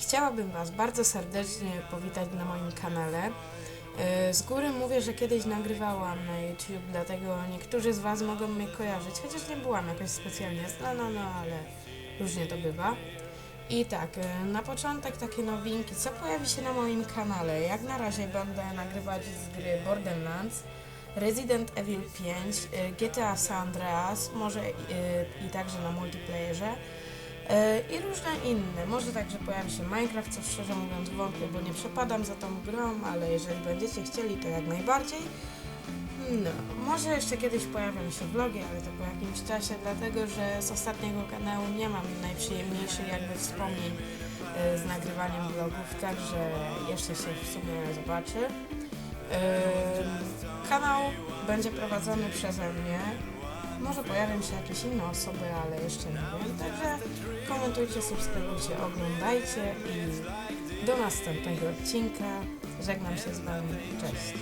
chciałabym Was bardzo serdecznie powitać na moim kanale. E, Z góry mówię, że kiedyś nagrywałam na YouTube, dlatego niektórzy z Was mogą mnie kojarzyć, chociaż nie byłam jakoś specjalnie znana, no ale różnie to bywa. I tak, e, na początek takie nowinki, co pojawi się na moim kanale. Jak na razie będę nagrywać z gry Borderlands, Resident Evil 5, e, GTA San Andreas, może e, i także na multiplayerze. E, i różne inne. Może także pojawi się Minecraft, co szczerze mówiąc wątpię, bo nie przepadam za tą grą, ale jeżeli będziecie chcieli, to jak najbardziej. No, może jeszcze kiedyś pojawią się vlogi, ale to po jakimś czasie, dlatego że z ostatniego kanału nie mam najprzyjemniejszych jakby wspomnień e, z nagrywaniem vlogów, także jeszcze się w sumie zobaczy. Ym, Kanał będzie prowadzony przeze mnie. Może pojawią się jakieś inne osoby, ale jeszcze nie wiem. Także komentujcie, subskrybujcie, oglądajcie i do następnego odcinka. Żegnam się z Wami. Cześć.